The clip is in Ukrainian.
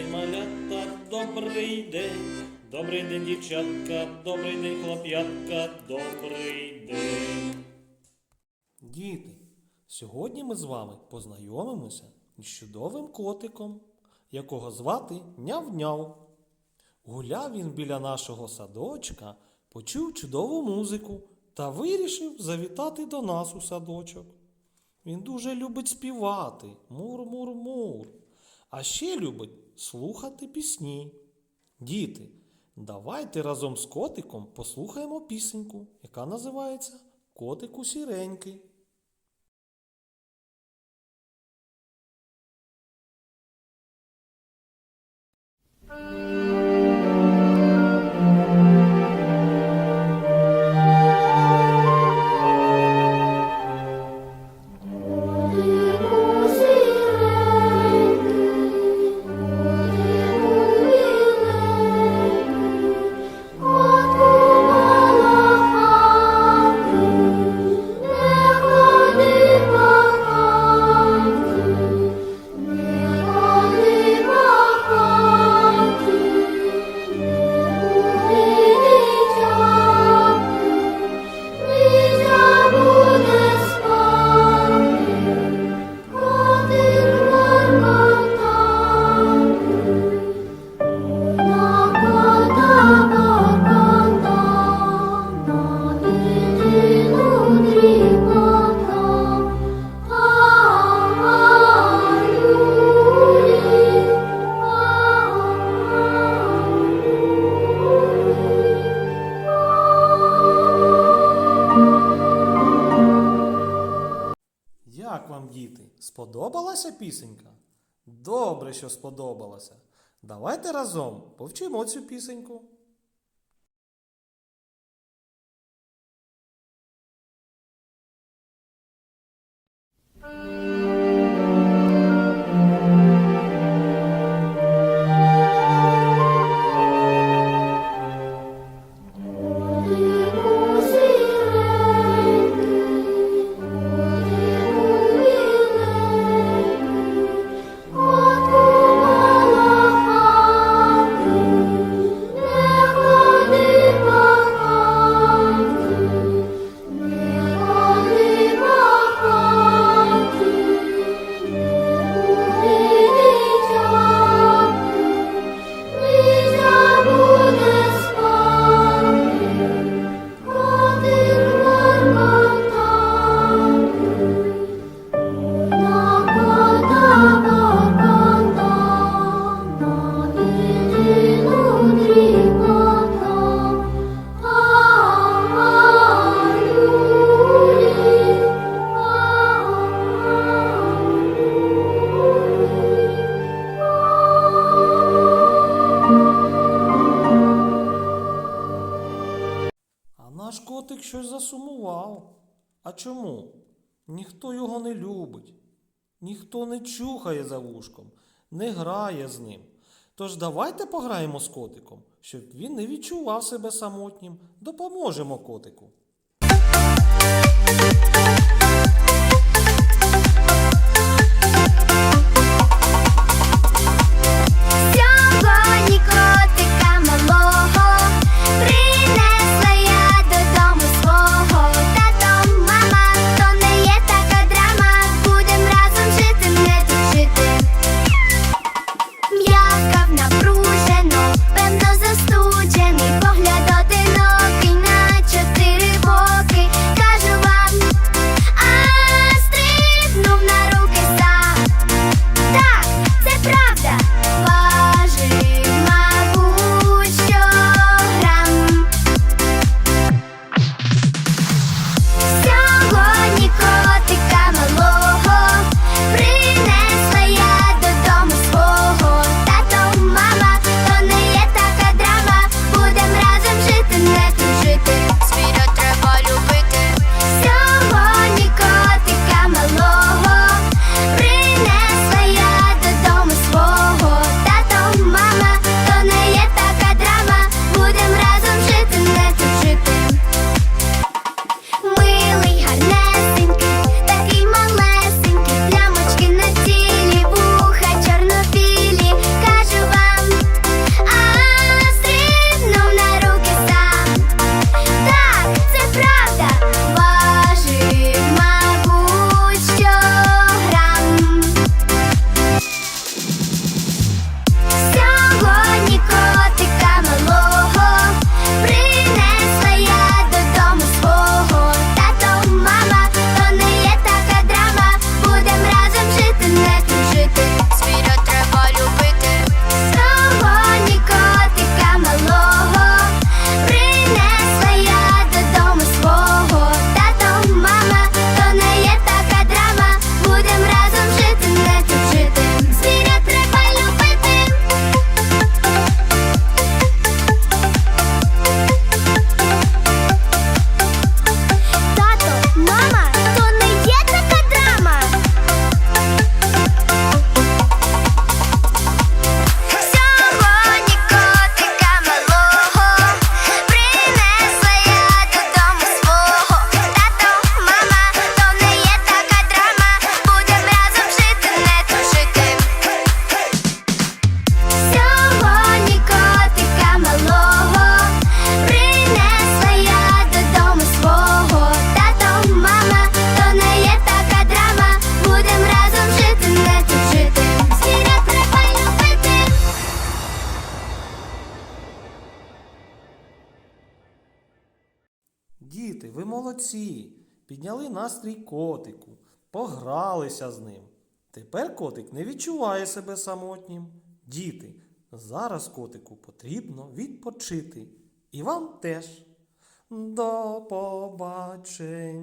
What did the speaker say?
день, малята, добрий день. Добрий день, дівчатка, добрий день, хлоп'ятка, добрий день. Діти, сьогодні ми з вами познайомимося з чудовим котиком, якого звати Няв-Няв. Гуляв він біля нашого садочка, почув чудову музику та вирішив завітати до нас у садочок. Він дуже любить співати мур-мур-мур, а ще любить слухати пісні. Діти, давайте разом з котиком послухаємо пісеньку, яка називається Котику сіренький. Як вам, діти, сподобалася пісенька? Добре, що сподобалася. Давайте разом повчимо цю пісеньку. Котик щось засумував. А чому? Ніхто його не любить, ніхто не чухає за вушком, не грає з ним. Тож давайте пограємо з котиком, щоб він не відчував себе самотнім. Допоможемо котику. Молодці! Підняли настрій котику, погралися з ним. Тепер котик не відчуває себе самотнім. Діти, зараз котику потрібно відпочити. І вам теж. До побачення.